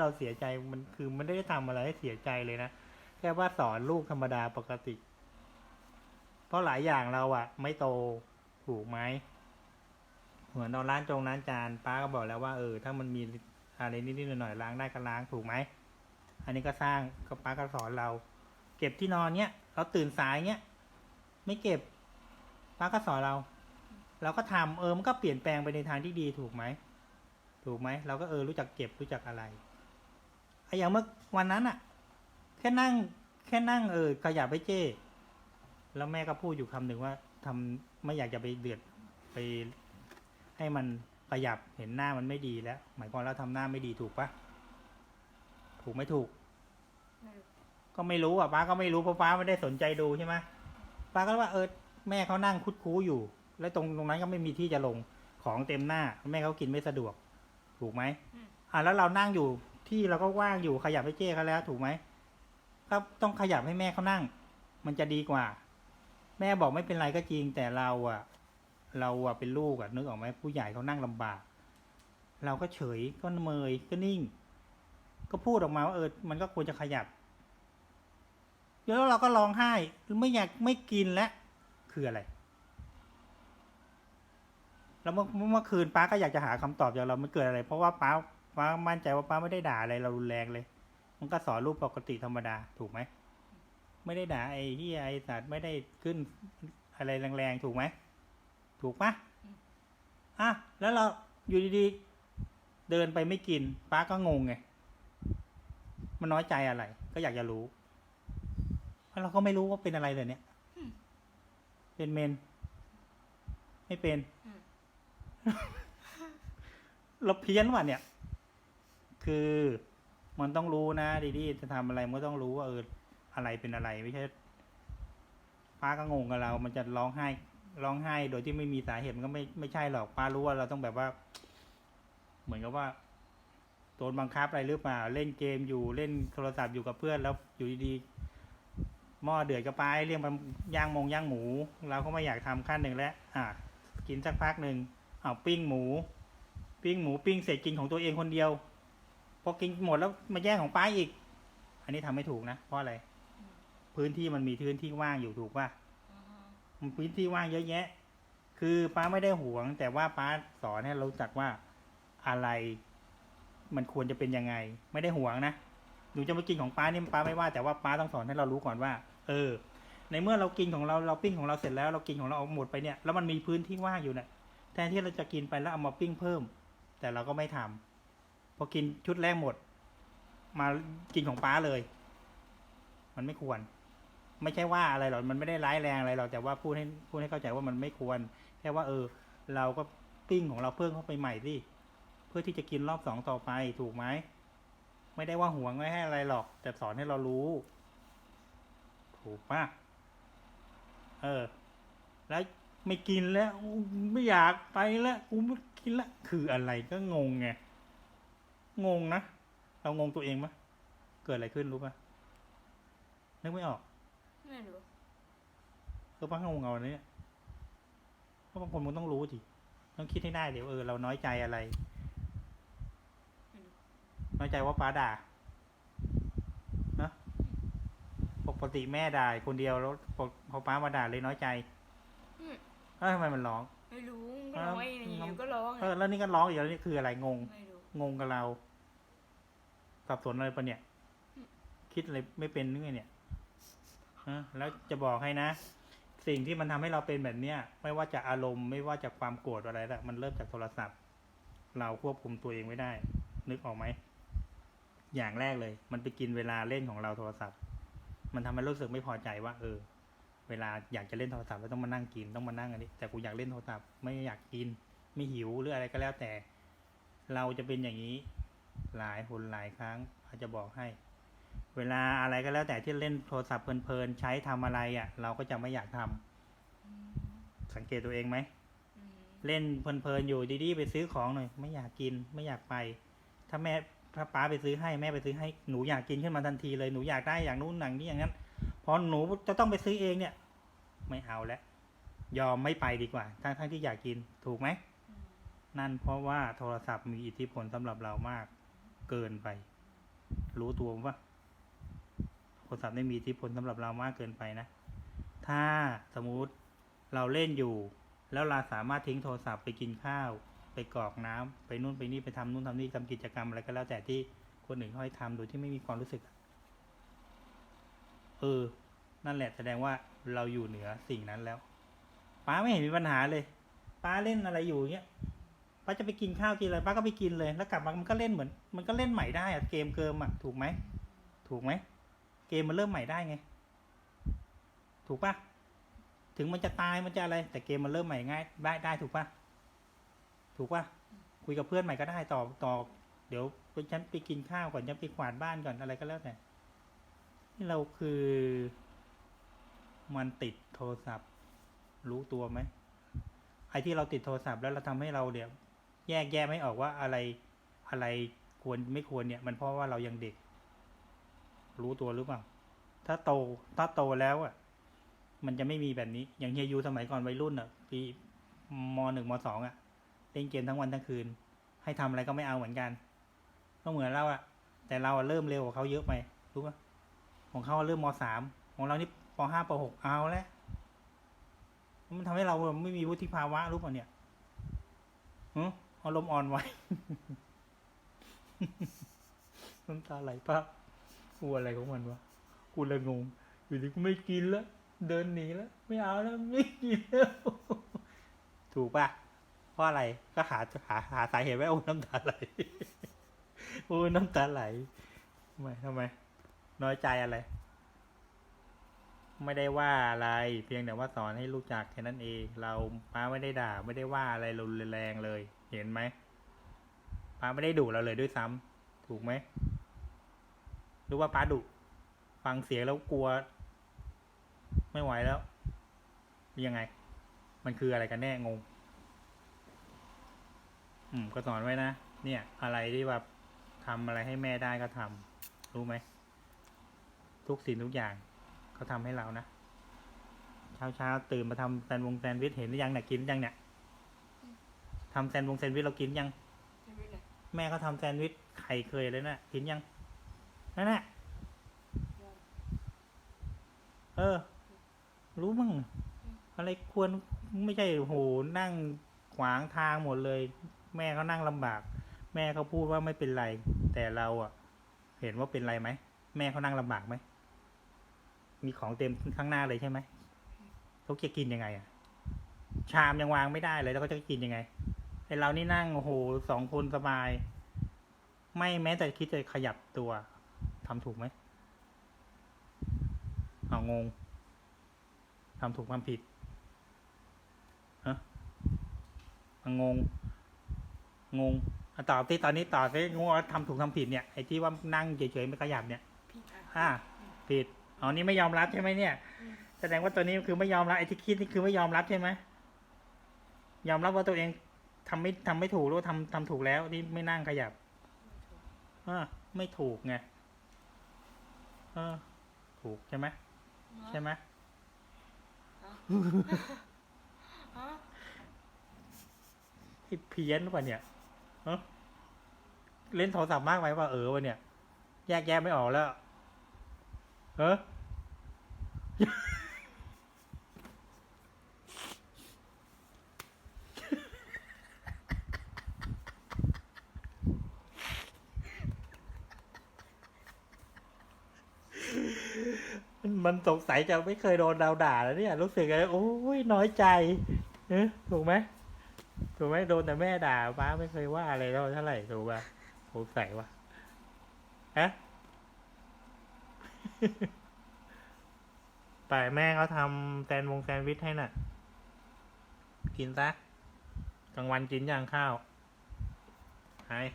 เราเสียใจมันคือมันไม่ได้ทำอะไรให้เสียใจเลยนะแค่ว่าสอนลูกธรรมดาปกติ เพราะหลายอย่างเราอะไม่โตถูกไหมเหมือนเราล้างจงล้างจานป้าก็บอกแล้วว่าเออถ้ามันมีอะไรนิดๆหน่อยๆล้างได้ก็ล้างถูกไหมอันนี้ก็สร้างก็ป้าก็สอนเรา เก็บที่นอนเนี้ยเราตื่นสายเนี้ยไม่เก็บป้าก็สอนเรา เราก็ทำเออมันก็เปลี่ยนแปลงไปในทางที่ดีถูกไหมถูกไหมเราก็เออรู้จักเก็บรู้จักอะไร อ้อย่างเมื่อวันนั้นอะแค่นั่ง แค่นั่งเออขยับไปเจ้ แล้วแม่ก็พูดอยู่คำหนึ่งว่าทำไม่อยากจะไปเดือดไป ให้มันขยับเห็นหน้ามันไม่ดีแล้ว หมายความเราทำหน้าไม่ดีถูกปะถูกไม่ถูก ไม่รู้ก็ไม่รู้อะป้าก็ไม่รู้เพราะป้าไม่ได้สนใจดูใช่ไหมป้าก็ว่าเออแม่เขานั่งคุดคู้อยู่ แล้วตรงตรงนั้นก็ไม่มีที่จะลงของเต็มหน้า แม่เขากินไม่สะดวก ถูกไหมอะแล้วเรานั่งอยู่ ที่เราก็ว่างอยู่ขยับให้เจ้เขาแล้วถูกไหมก็ต้องขยับให้แม่เขานั่ง มันจะดีกว่า แม่บอกไม่เป็นไรก็จริง แต่เราอะ เราอะเป็นลูกอะนึกออกไหมผู้ใหญ่เขานั่งลำบาก เราก็เฉยก็เมยก็นิ่ง ก็พูดออกมาว่าเออมันก็ควรจะขยับแล้วเราก็ร้องไห้ไม่อยากไม่กินแล้วคืออะไร แล้วเมื่อเมื่อคืนป้าก็อยากจะหาคำตอบจากเรา มันเกิดอะไร เพราะว่าป้า ป้ามั่นใจว่าป้าไม่ได้ด่าอะไรเรารุนแรงเลย มันก็สอนรูปปกติธรรมดาถูกไหม ไม่ได้ด่าไอ้ที่ไอ้สัตว์ไม่ได้ขึ้นอะไรแรงๆถูกไหม ถูกปะอะแล้วเราอยู่ดีๆ เดินไปไม่กิน ป้าก็งงไง มันน้อยใจอะไร ก็อยากจะรู้เพราะเราก็ไม่รู้ว่าเป็นอะไรเลยเนี่ย เป็นเมน ไม่เป็นอืมเราเพี้ยนว่ะเนี่ย คือมันต้องรู้นะดีๆจะทำอะไรมันก็ต้องรู้ว่าเอออะไรเป็นอะไรไม่ใช่ป้าก็งงกับเรา มันจะร้องไห้ร้องไห้ โดยที่ไม่มีสาเหตุมันก็ไม่ไม่ใช่หรอกป้ารู้ว่าเราต้องแบบว่า เหมือนกับว่าโดนบังคับอะไรหรือเปล่า เล่นเกมอยู่เล่นโทรศัพท์อยู่กับเพื่อนแล้วอยู่ดีๆหม้อเดือดก็ไปเรียกมันย่างมงย่างหมู เราก็ไม่อยากทำขั้นหนึ่งแล้วอะกินสักพักหนึ่งอ้าปิ้งหมู ปิ้งหมูปิ้งเสร็จกินของตัวเองคนเดียว พอกินหมดแล้วมาแย่งของป้าอีก อันนี้ทำไม่ถูกนะ เพราะอะไร พื้นที่มันมีพื้นที่ว่างอยู่ถูกป่ะอือฮึมันพื้นที่ว่างเยอะแยะ คือป้าไม่ได้หวง แต่ว่าป้าสอนให้เรารู้จักว่าอะไร มันควรจะเป็นยังไง ไม่ได้หวงนะหนูจะมากินของป้านี่ป้าไม่ว่าแต่ว่าป้าต้องสอนให้เรารู้ก่อนว่า เออ ในเมื่อเรากินของเราเราปิ้งของเราเสร็จแล้วเรากินของเราเอาหมดไปเนี่ยแล้วมันมีพื้นที่ว่างอยู่เนี่ยแทนที่เราจะกินไปแล้วเอามาปิ้งเพิ่ม แต่เราก็ไม่ทำ พอกินชุดแรกหมด มากินของป้าเลย มันไม่ควร ไม่ใช่ว่าอะไรหรอกมันไม่ได้ร้ายแรงอะไรหรอกแต่ว่าพูดให้พูดให้เข้าใจว่ามันไม่ควร แค่ว่า เออ เราก็ปิ้งของเราเพิ่มเข้าไปใหม่สิเพื่อที่จะกินรอบสองต่อไปถูกไหมไม่ได้ว่าห่วงไม่ให้อะไรหรอก แต่สอนให้เรารู้ ถูกปะเออ แล้วไม่กินแล้วไม่อยากไปแล้วกูไม่กินละคืออะไรก็งงไง งงนะ เรางงตัวเองปะเกิดอะไรขึ้นรู้ปะนึกไม่ออกไม่รู้เออป้างงเอาอันนี้เพราะบางคนมันต้องรู้สิต้องคิดให้ได้เดี๋ยวเออเราน้อยใจอะไรไม่รู้น้อยใจว่าป้าด่านะปกติแม่ด่าคนเดียวแล้วพอพอป้ามาด่าเลยน้อยใจอืมแล้วทำไมมันร้อง ไม่รู้ก็ร้องไอ้นี่เอออยู่ก็ร้องเออแล้วนี่ก็ร้องอีกแล้วนี่คืออะไรงงไม่รู้งงกับเรา สับสนอะไรปะเนี่ย คิดอะไรไม่เป็นนึกไงเนี่ยฮะแล้วจะบอกให้นะ สิ่งที่มันทำให้เราเป็นแบบเนี้ย ไม่ว่าจะอารมณ์ไม่ว่าจะความโกรธอะไรละมันเริ่มจากโทรศัพท์ เราควบคุมตัวเองไม่ได้ นึกออกไหมอย่างแรกเลย มันไปกินเวลาเล่นของเราโทรศัพท์ มันทำให้รู้สึกไม่พอใจว่า เออ เวลาอยากจะเล่นโทรศัพท์แล้วต้องมานั่งกินต้องมานั่งอันนี้แต่กูอยากเล่นโทรศัพท์ไม่อยากกิน ไม่หิวหรืออะไรก็แล้วแต่ เราจะเป็นอย่างนี้ หลายหนหลายครั้งอาจจะบอกให้ เวลาอะไรก็แล้วแต่ที่เล่นโทรศัพท์เพลินๆใช้ทำอะไรอะ่ะ เราก็จะไม่อยากทำอืมสังเกตตัวเองไหมอืมเล่นเพลินๆอยู่ดีๆไปซื้อของหน่อย ไม่อยากกินไม่อยากไป ถ้าแม่ถ้าป้าไปซื้อให้แม่ไปซื้อให้หนูอยากกินขึ้นมาทันทีเลยหนูอยากได้อย่างนู้นอย่างนี้อย่างนั้นพอหนูจะต้องไปซื้อเองเนี่ย ไม่เอาแล้วยอมไม่ไปดีกว่า ทั้งๆที่อยากกินถูกไหมอืมนั่นเพราะว่าโทรศัพท์มีอิทธิพลสำหรับเรามาก เกินไป รู้ตัวปะโทรศัพท์ไม่มีอิทธิพลสำหรับเรามากเกินไปนะ ถ้าสมมุติเราเล่นอยู่ แล้วเราสามารถทิ้งโทรศัพท์ไปกินข้าว ไปกรอกน้ำไปนู่นไปนี่ไปทำนู่นทำนี่ทำกิจกรรมอะไรก็แล้วแต่ที่คนอื่นเขาให้ทำโดยที่ไม่มีความรู้สึก เออ นั่นแหละแสดงว่าเราอยู่เหนือสิ่งนั้นแล้ว ป้าไม่เห็นมีปัญหาเลย ป้าเล่นอะไรอยู่เงี้ย ป้าจะไปกินข้าวกินอะไรป้าก็ไปกินเลย แล้วกลับมามันก็เล่นเหมือน มันก็เล่นใหม่ได้อะเกมเกิมอะถูกไหมถูกไหมเกมมันเริ่มใหม่ได้ไง ถูกปะถึงมันจะตายมันจะอะไร แต่เกมมันเริ่มใหม่ง่ายได้ได้ถูกปะถูกปะคุยกับเพื่อนใหม่ก็ได้ต่อต่อเดี๋ยวฉันไปกินข้าวก่อนฉันไปกวาดบ้านก่อนอะไรก็แล้วแต่นี่เราคือ มันติดโทรศัพท์ รู้ตัวไหมไอ้ที่เราติดโทรศัพท์แล้วเราทำให้เราเนี่ยว แยกแยะไม่ออกว่าอะไรอะไรควรไม่ควรเนี่ย มันเพราะว่าเรายังเด็ก รู้ตัวหรือเปล่า ถ้าโตถ้าโตแล้วอะ มันจะไม่มีแบบนี้ อย่างเฮียยูสมัยก่อนวัยรุ่นอะปีมหนึ่งมสองอะเล่นเกมทั้งวันทั้งคืน ให้ทำอะไรก็ไม่เอาเหมือนกันก็เหมือนเราอะ แต่เราอะเริ่มเร็วกว่าเขาเยอะไปรู้ป่ะของเขาเริ่มมสามของเรานี่ปห้าปหกเอาแล้วมันทำให้เราไม่มีวุฒิภาวะรู้ป่ะเนี่ยหือ อารมณ์อ่อนไหวน้ำตาไหลปะกูอะไรของมันวะกูเลยงง อยู่ดีกูไม่กินแล้ว เดินหนีแล้ว ไม่เอาแล้วไม่กินแล้ว ถูกปะเพราะอะไรก็หาหาหาสาเหตุไว้โอ้น้ำตาไหลโอ้น้ำตาไหลทำไมทำไม น้อยใจอะไร ไม่ได้ว่าอะไร เพียงแต่ว่าสอนให้รู้จักแค่นั้นเอง เราป้าไม่ได้ด่าไม่ได้ว่าอะไรรุนแรงเลย เห็นไหมป้าไม่ได้ดุเราเลยด้วยซ้ำถูกไหมหรือว่าป้าดุฟังเสียงแล้วกลัว ไม่ไหวแล้ว ยังไง มันคืออะไรกันแน่งง อืม ก็สอนไว้นะเนี่ย อะไรที่แบบทำอะไรให้แม่ได้ก็ทำรู้ไหม ทุกสิ่งทุกอย่าง เขาทำให้เรานะเช้าเช้าๆตื่นมาทำแซนด์วงแซนด์วิชเห็นหรือยังเนี่ยกินยังเนี่ยทำแซนด์วงแซนด์วิชเรากินยังไม่รู้เลยแม่เขาทำแซนด์วิชไข่เคยเลยนะกินยังนั่นแหละเออ รู้มั้งอะไรควรไม่ใช่โหนั่งขวางทางหมดเลย แม่เขานั่งลำบาก แม่เขาพูดว่าไม่เป็นไร แต่เราอะเห็นว่าเป็นไรไหมแม่เขานั่งลำบากไหม มีของเต็มข้างหน้าเลยใช่ไหมเขาจะกินยังไงอะชามยังวางไม่ได้เลยแล้วเขาจะกินยังไงไอเรานี่นั่งโอ้โหสองคนสบาย ไม่แม้แต่คิดจะขยับตัวทำถูกไหมเอางงทำถูกทำผิดฮะเอางง งงอะตอบที่ตอนนี้ตอบที่งงว่าทำถูกทำผิดเนี่ยไอ้ที่ว่านั่งเฉยๆไม่ขยับเนี่ยพี่อะอ่าผิด อ๋อนี่ไม่ยอมรับใช่ไหมเนี่ยอืมแสดงว่าตัวนี้คือไม่ยอมรับไอ้ที่คิดนี่คือไม่ยอมรับใช่ไหมยอมรับว่าตัวเองทำไม่ทำไม่ถูกหรือว่าทำทำถูกแล้วที่ไม่นั่งขยับอ่าไม่ถูกไงเออ ถูกใช่ไหมใช่ไหมฮะไอ้เพี้ยนหรือเปล่าเนี่ยเออเล่นโทรศัพท์มากไปว่าเออวะเนี่ย แยกแยะไม่ออกแล้ว มันสงสัยจะไม่เคยโดนดาวด่าแล้วเนี่ยรู้สึกเลยโอ้ยน้อยใจเออถูกไหมถูกไหมโดนแต่แม่ด่าป้าไม่เคยว่าอะไรเราเท่าไหร่ถูกป่ะสงสัยว่ะฮะ ไปแม่เขาทำแซนวงแซนวิชให้น่ะ กินซะกลางวันกินย่างข้าวหาย